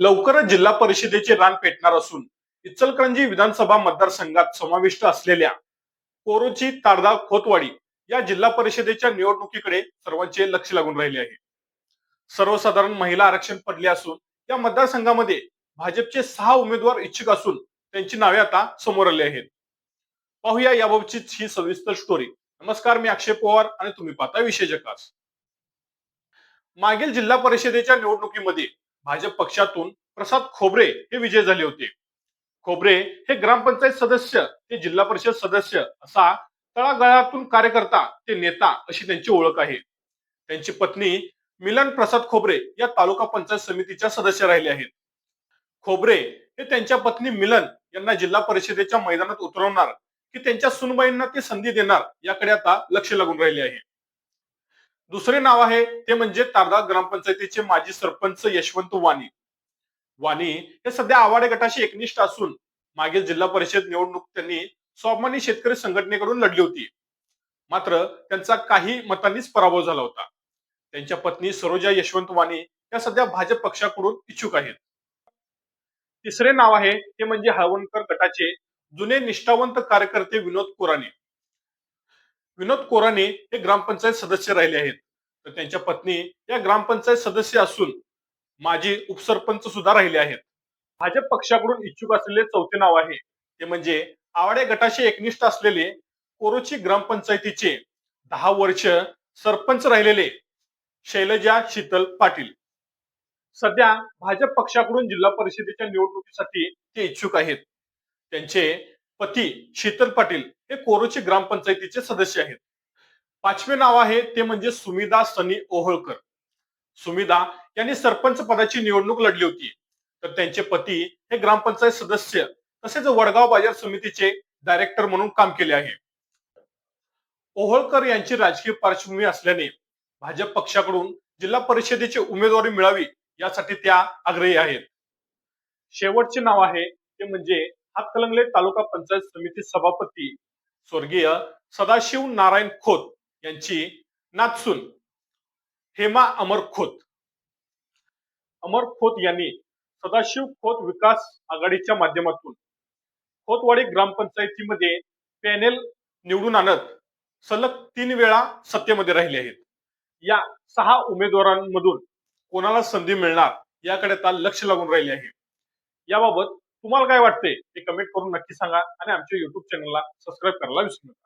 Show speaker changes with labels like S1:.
S1: लवकरच जिल्हा परिषदेचे रान पेटणार असून इचलकरंजी विधानसभा मतदारसंघात समाविष्ट असलेल्या कोरोची तारदा खोतवाडी या जिल्हा परिषदेच्या निवडणुकीकडे सर्वांचे लक्ष लागून राहिले आहे. सर्वसाधारण महिला आरक्षण पडले असून या मतदारसंघामध्ये भाजपचे सहा उमेदवार इच्छुक असून त्यांची नावे आता समोर आली आहेत. पाहूया याबाबतची ही सविस्तर स्टोरी नमस्कार मी अक्षय पवार आणि तुम्ही पाहता विषय जकास. मागील जिल्हा परिषदेच्या निवडणुकीमध्ये भाजप पक्षातून प्रसाद खोबरे हे विजय झाले होते. खोबरे हे ग्रामपंचायत सदस्य ते जिल्हा परिषद सदस्य असा तळागाळातून कार्यकर्ता ते नेता अशी त्यांची ओळख आहे. त्यांची पत्नी मिलन प्रसाद खोबरे या तालुका पंचायत समितीच्या सदस्य राहिले आहेत. खोबरे हे त्यांच्या पत्नी मिलन यांना जिल्हा परिषदेच्या मैदानात उतरवणार की त्यांच्या सुनबाईंना ते संधी देणार याकडे आता लक्ष लागून राहिले आहे. दुसरे नाव आहे ते म्हणजे तारदा ग्रामपंचायतीचे माजी सरपंच यशवंत वाणी. वाणी हे सध्या आवाडे गटाशी एकनिष्ठ असून मागील जिल्हा परिषद निवडणूक त्यांनी स्वाभिमानी शेतकरी संघटनेकडून लढली होती. मात्र त्यांचा काही मतांनीच पराभव झाला होता. त्यांच्या पत्नी सरोजा यशवंत वाणी या सध्या भाजप पक्षाकडून इच्छुक आहेत. तिसरे नाव आहे ते म्हणजे हळवणकर गटाचे जुने निष्ठावंत कार्यकर्ते विनोद कोराणे विनोद कोराणे हे ग्रामपंचायत सदस्य राहिले आहेत. तर त्यांच्या पत्नी या ग्रामपंचायत सदस्य असून माजी उपसरपंच सुद्धा राहिले आहेत. भाजप पक्षाकडून इच्छुक असलेले चौथे नाव आहे. ते म्हणजे आवाडे गटाशी एकनिष्ठ असलेले कोरोची ग्रामपंचायतीचे दहा वर्ष सरपंच राहिलेले शैलजा शीतल पाटील. सध्या भाजप पक्षाकडून जिल्हा परिषदेच्या निवडणुकीसाठी ते इच्छुक आहेत. त्यांचे पती शीतल पाटील हे कोरोची ग्रामपंचायतीचे सदस्य आहेत. पाचवे नाव आहे ते म्हणजे सुमिदा सनी ओहळकर. सुमिदा यांनी सरपंच पदाची निवडणूक लढली होती. तर त्यांचे पती हे ग्रामपंचायत सदस्य तसेच वडगाव बाजार समितीचे डायरेक्टर म्हणून काम केले आहे. ओहळकर यांची राजकीय पार्श्वभूमी असल्याने भाजप पक्षाकडून जिल्हा परिषदेची उमेदवारी मिळावी यासाठी त्या आग्रही आहेत. शेवटचे नाव आहे ते म्हणजे हातकलंगले तालुका पंचायत समिती सभापती स्वर्गीय सदाशिव नारायण खोत. यांची नातसून हेमा अमर खोत. अमर खोत यांनी सदाशिव खोत विकास आघाडीच्या माध्यमातून खोतवाडी ग्रामपंचायतीमध्ये पॅनेल निवडून आणत सलग तीन वेळा सत्तेमध्ये राहिले आहेत. या सहा उमेदवारांमधून कोणाला संधी मिळणार याकडे आता लक्ष लागून राहिले आहे. याबाबत तुम्हाला काय वाटते ते कमेंट करून नक्की सांगा आणि आमच्या युट्यूब चॅनलला सबस्क्राईब करायला विसरू नका.